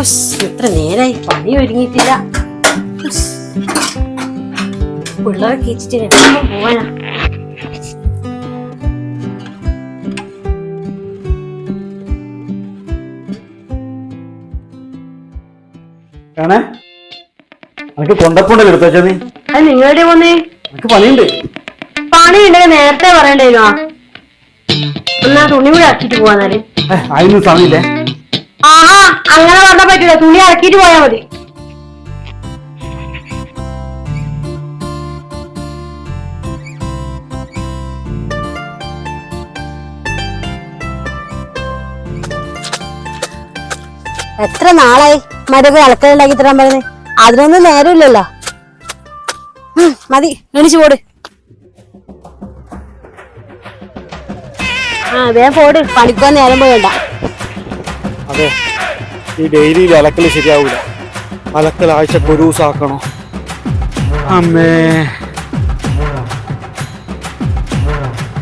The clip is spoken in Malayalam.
എത്ര നേരായി പണി ഒരുങ്ങിയിട്ടില്ല. പിള്ളേരെ കീച്ചിട്ട് എപ്പം പോവാനാ. കാണേ എനിക്ക് കൊണ്ടപ്പുണ്ടല്ലോ എടുത്തോ നീ അത് നിങ്ങളുടെ പോന്നേ? എനിക്ക് പണിയുണ്ട്. പണി ഉണ്ടെങ്കിൽ നേരത്തെ പറയണ്ടേനോ എന്നാ തുണി കൂടെ ഇറക്കിട്ട് പോവാന്നാൽ അതിനൊന്നും സമയമില്ലേ? അങ്ങനെ പറഞ്ഞാ പറ്റൂല. തുണി ഇറക്കിട്ട് പോയാ മതി. എത്ര നാളായി മരൊക്കെ ഇളക്കലുണ്ടാക്കി തരാൻ പറയുന്നത് അതിനൊന്നും നേരമില്ലല്ലോ. മതി. എണിച്ചു പോട്. ആ വേഗം പോട്. പണിക്കോ നേരം പോയണ്ട അതെ. ഈ ഡെയിലി അലക്കൽ ശരിയാവൂല. അലക്കൽ ആഴ്ചക്ക് ഒരു ദിവസം ആക്കണോ? അമ്മേ.